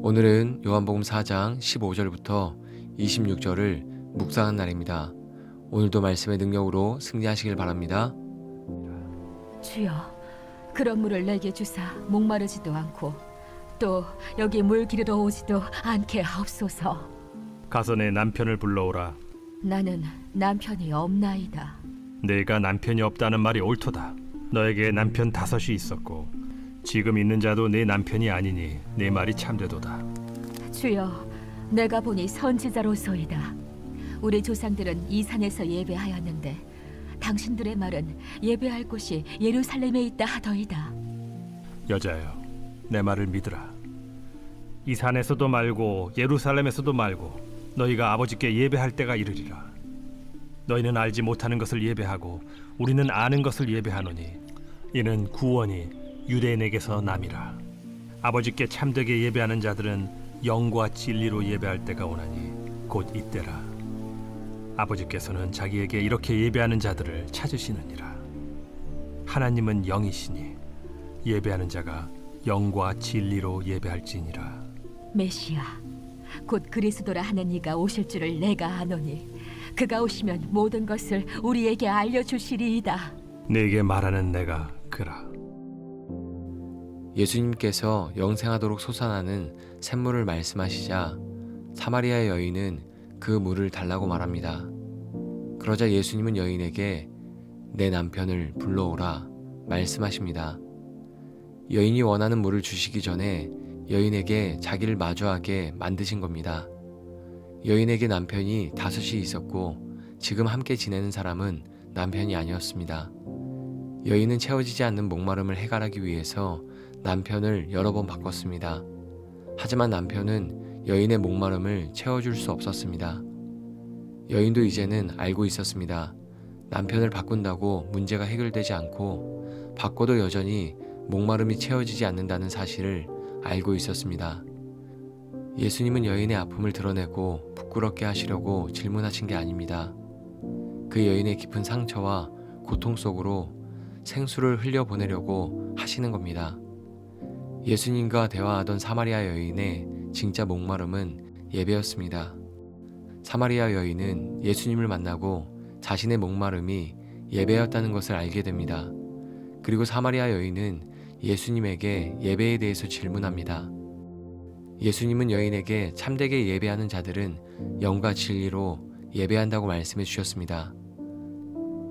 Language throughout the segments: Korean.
오늘은 요한복음 4장 15절부터 26절을 묵상한 날입니다. 오늘도 말씀의 능력으로 승리하시길 바랍니다. 주여, 그런 물을 내게 주사 목마르지도 않고 또 여기 물 기르러 오지도 않게 하옵소서. 가서 내 남편을 불러오라. 나는 남편이 없나이다. 내가 남편이 없다는 말이 옳도다. 너에게 남편 다섯이 있었고 지금 있는 자도 내 남편이 아니니 내 말이 참되도다. 주여, 내가 보니 선지자로소이다. 우리 조상들은 이 산에서 예배하였는데 당신들의 말은 예배할 곳이 예루살렘에 있다 하더이다. 여자여, 내 말을 믿으라. 이 산에서도 말고 예루살렘에서도 말고 너희가 아버지께 예배할 때가 이르리라. 너희는 알지 못하는 것을 예배하고 우리는 아는 것을 예배하노니 이는 구원이 유대인에게서 남이라. 아버지께 참되게 예배하는 자들은 영과 진리로 예배할 때가 오나니 곧 이때라. 아버지께서는 자기에게 이렇게 예배하는 자들을 찾으시느니라. 하나님은 영이시니 예배하는 자가 영과 진리로 예배할지니라. 메시아, 곧 그리스도라 하는 이가 오실 줄을 내가 아노니 그가 오시면 모든 것을 우리에게 알려 주시리이다. 내게 말하는 내가 그라. 예수님께서 영생하도록 솟아나는 샘물을 말씀하시자 사마리아 여인은 그 물을 달라고 말합니다. 그러자 예수님은 여인에게 내 남편을 불러오라 말씀하십니다. 여인이 원하는 물을 주시기 전에 여인에게 자기를 마주하게 만드신 겁니다. 여인에게 남편이 다섯이 있었고 지금 함께 지내는 사람은 남편이 아니었습니다. 여인은 채워지지 않는 목마름을 해결하기 위해서 남편을 여러 번 바꿨습니다. 하지만 남편은 여인의 목마름을 채워줄 수 없었습니다. 여인도 이제는 알고 있었습니다. 남편을 바꾼다고 문제가 해결되지 않고 바꿔도 여전히 목마름이 채워지지 않는다는 사실을 알고 있었습니다. 예수님은 여인의 아픔을 드러내고 부끄럽게 하시려고 질문하신 게 아닙니다. 그 여인의 깊은 상처와 고통 속으로 생수를 흘려보내려고 하시는 겁니다. 예수님과 대화하던 사마리아 여인의 진짜 목마름은 예배였습니다. 사마리아 여인은 예수님을 만나고 자신의 목마름이 예배였다는 것을 알게 됩니다. 그리고 사마리아 여인은 예수님에게 예배에 대해서 질문합니다. 예수님은 여인에게 참되게 예배하는 자들은 영과 진리로 예배한다고 말씀해 주셨습니다.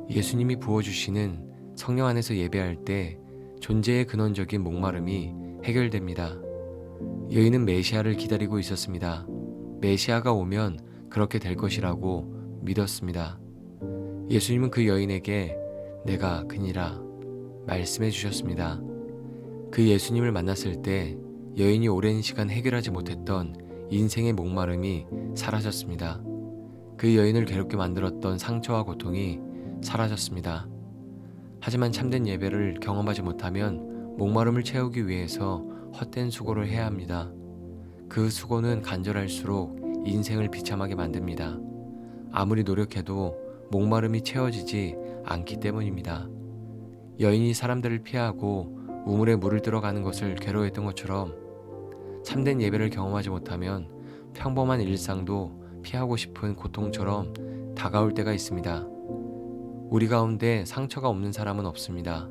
예수님이 부어주시는 성령 안에서 예배할 때 존재의 근원적인 목마름이 해결됩니다. 여인은 메시아를 기다리고 있었습니다. 메시아가 오면 그렇게 될 것이라고 믿었습니다. 예수님은 그 여인에게 내가 그니라 말씀해 주셨습니다. 그 예수님을 만났을 때 여인이 오랜 시간 해결하지 못했던 인생의 목마름이 사라졌습니다. 그 여인을 괴롭게 만들었던 상처와 고통이 사라졌습니다. 하지만 참된 예배를 경험하지 못하면 목마름을 채우기 위해서 헛된 수고를 해야 합니다. 그 수고는 간절할수록 인생을 비참하게 만듭니다. 아무리 노력해도 목마름이 채워지지 않기 때문입니다. 여인이 사람들을 피하고 우물에 물을 들어가는 것을 괴로워했던 것처럼 참된 예배를 경험하지 못하면 평범한 일상도 피하고 싶은 고통처럼 다가올 때가 있습니다. 우리 가운데 상처가 없는 사람은 없습니다.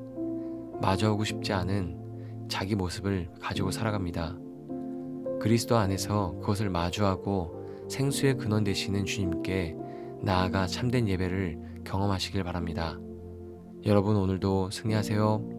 마주하고 싶지 않은 자기 모습을 가지고 살아갑니다. 그리스도 안에서 그것을 마주하고 생수의 근원 되시는 주님께 나아가 참된 예배를 경험하시길 바랍니다. 여러분 오늘도 승리하세요.